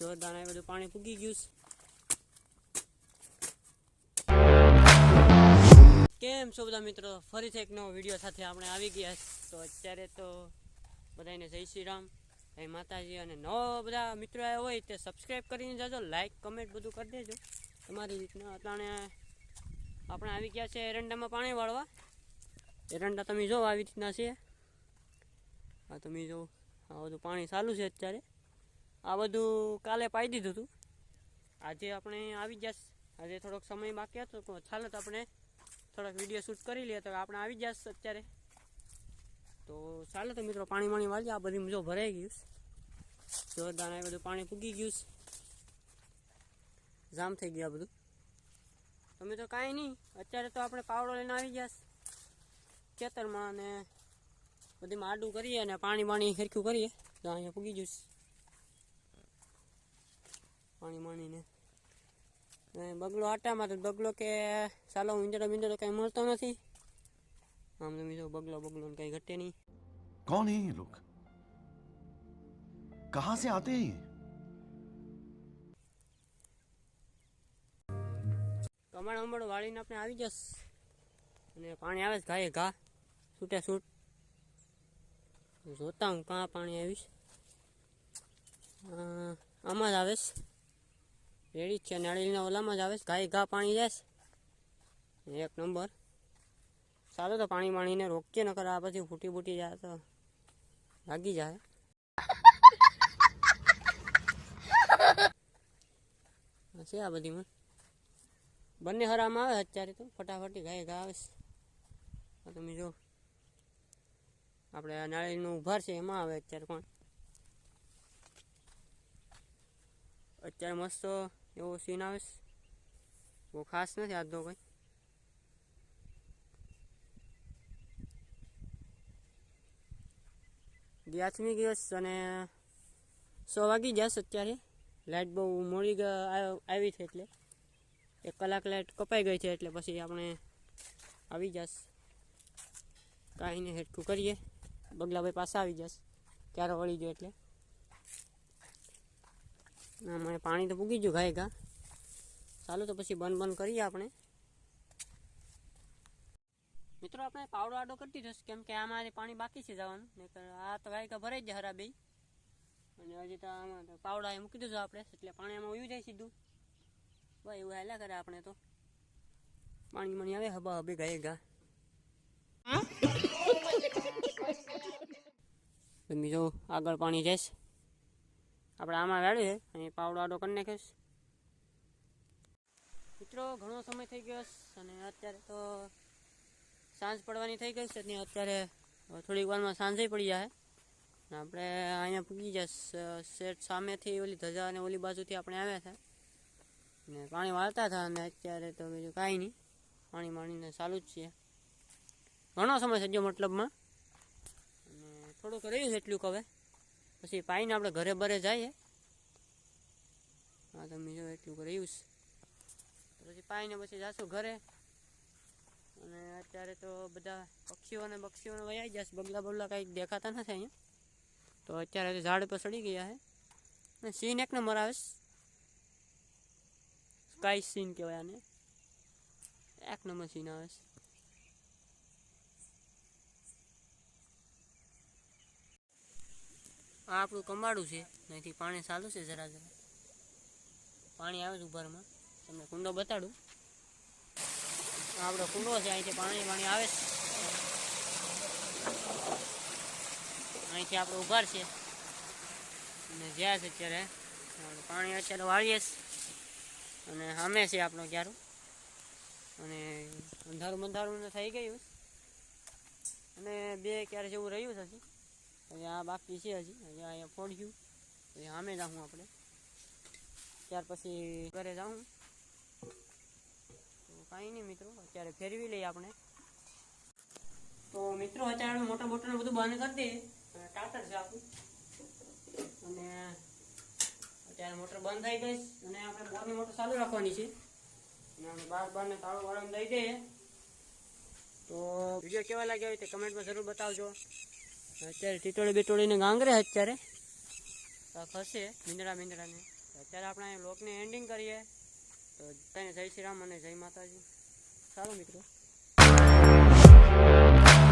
જોરદાર એ બધું પાણી પૂગી ગયું છે. કેમ છો બધા મિત્રો? ફરીથી એક નવો વીડિયો સાથે આપણે આવી ગયા તો અત્યારે તો બધાને જય શ્રી રામ, જય માતાજી અને નવો બધા મિત્રો આવ્યા હોય તે સબસ્ક્રાઈબ કરીને જાજો લાઈક કમેન્ટ બધું કરી દેજો. તમારી રીતના અટાણે આપણે આવી ગયા છે એરંડામાં પાણી વાળવા. એરંડા તમે જો આવી રીતના છે. આ તમે જો, આ બધું પાણી ચાલુ છે અત્યારે. આ બધું કાલે પાઈ દીધું હતું આજે આપણે આવી જશ. આજે થોડોક સમય બાકી હતો ચાલો તો આપણે થોડોક વીડિયો શૂટ કરી લઈએ. તો આપણે આવી જશ અત્યારે. તો ચાલો તો મિત્રો, પાણી વાણી વાળજે. આ બધી જો ભરાઈ ગયું. જોરદાર એ બધું પાણી પૂગી ગયું જામ થઈ ગયા બધું. તમે તો કાંઈ નહીં. અત્યારે તો આપણે પાવડો લઈને આવી ગયા ખેતરમાં અને બધી માડું કરીએ અને પાણી બાણી સરખું કરીએ. તો અહીંયા પૂગી ગયું. પાણી માણીને ને બગલો આટામાં તો બગલો કે ચાલો ઈંડરો બિંડરો કંઈ મળતો નથી આમ તમે જો બગલો બગલો ને કંઈ ઘટે નહીં कौन है ये लोग कहां से आते हैं ये કમળ અમળ વાળીને આપણે આવી જશ અને પાણી આવે છે ઘાએ ઘા છૂટે છૂટ જોતા હું કાં પાણી આવીશ અ, આમાં જ આવે છે રેડી જ છે. નાળીના ઓલામાં જ આવે છે. ઘાએ ઘા પાણી જાય એક નંબર. ચાલો તો પાણી પાણીને રોકીએ, નકર આ પછી ફૂટી ફૂટી જાય તો લાગી જાય. છે આ બધીમાં. બંને હરામાં આવે અત્યારે તો. ફટાફટી ગાય ઘા આવે છે. તમે જો, આપણે નાળીનું ઉભાર છે, એમાં આવે અત્યારે પણ અત્યારે મસ્ત એવો સીન આવે બહુ ખાસ નથી આજનો કંઈ વ્યાસમી દિવસ અને સો વાગી જશે અત્યારે લાઇટ બહુ મોડી આવી છે એટલે એક કલાક લાઇટ કપાઈ ગઈ છે એટલે પછી આપણે આવી જશ કાંઈ નહીં હેઠું કરીએ બગલાભાઈ પાસે આવી જશ ક્યારે વળી ગયો એટલે મને પાણી તો પૂગી ગયું ગાય ગા. ચાલો તો પછી બંધ બંધ કરીએ આપણે. મિત્રો આપણે પાવડો આડો કરતી જશે કેમ કે આમાં પાણી બાકી છે જવાનું. નહીંતર આ તો ગાય ગા ભરાઈ જ જાય હરા બે અને હજી તો આમાં પાવડા એ મૂકી દીધું આપણે એટલે પાણી આમાં ઉયું જાય સીધું. ભાઈ એવું હેલા કરે આપણે તો. પાણી મણી આવે હબા હબે ગાય ગા. તમે જો આગળ પાણી જઈશ આપણે આમાં વાળ્યું અહીં પાવડો આડો કરી નાખીશ. મિત્રો, ઘણો સમય થઈ ગયો અને અત્યારે તો સાંજ પડવાની થઈ ગઈ છે ને અત્યારે થોડીક વારમાં સાંજે પડી જાય. ને આપણે અહીંયા પૂગી જશે શેઠ સામેથી ઓલી ધજા અને ઓલી બાજુથી આપણે આવ્યા હતા. ને પાણી વાળતા હતા અને અત્યારે તો બીજું કાંઈ નહીં. પાણી માણીને ચાલુ જ છે ઘણો સમય ગયો મતલબમાં. અને થોડુંક રહ્યું છે એટલું હવે. પછી પાઈને આપણે ઘરે બરે જઈએ. હા તમે જો એટલું રહ્યું છે. પછી પાઈને પછી જાશું ઘરે. અને અત્યારે તો બધા પક્ષીઓને પક્ષીઓને વયાઈ જશે બગલા બગલા કાંઈક દેખાતા નથી અહીંયા. તો અત્યારે તો ઝાડ પર સડી ગયા છે. અને સીન એક નંબર આવે છે. સ્કાય સીન કહેવાય આને. એક નંબર સીન આવે છે. આ આપણું કંબાડું છે. અહીંથી પાણી ચાલુ છે જરા જરા પાણી આવે છે ઉભરમાં. તમને કુંડો બતાડું. આપણો કુંડો છે, અહીંથી પાણી પાણી આવે છે. અહીંથી આપણે ઉભાર છે. અને જ્યાં છે અત્યારે પાણી અત્યારે વાળીએ અને સામે છે આપણો ક્યારું. અને અંધારું બંધારું થઈ ગયું અને બે ક્યારે જેવું રહ્યું છે આ બાકી છે હજી. અહીંયા અહીંયા ફોડ્યું. પછી સામે જાઉં આપણે. ત્યાર પછી ઘરે જાઉં તો કાંઈ નહીં મિત્રો, અત્યારે ફેરવી લઈએ આપણે. તો મિત્રો, અત્યારે મોટર બધું બંધ કરી દઈએ. ટાટર છે આપણું અને અત્યારે મોટર બંધ થઈ ગઈ. અને આપણે બોરની મોટર ચાલુ રાખવાની છે. અને આપણે બાર બારને તાળું વાળામાં દઈ દઈએ. તો વીડિયો કેવા લાગ્યા હોય તે કમેન્ટમાં જરૂર બતાવજો. અત્યારે ટીટોળી બીટોળીને ગાંગરે અત્યારે. ખસે મીંદડા મીંદડાને. અત્યારે આપણે લોકને એન્ડિંગ કરીએ. તો તને જય શ્રી રામ અને જય માતાજી. સારું મિત્રો.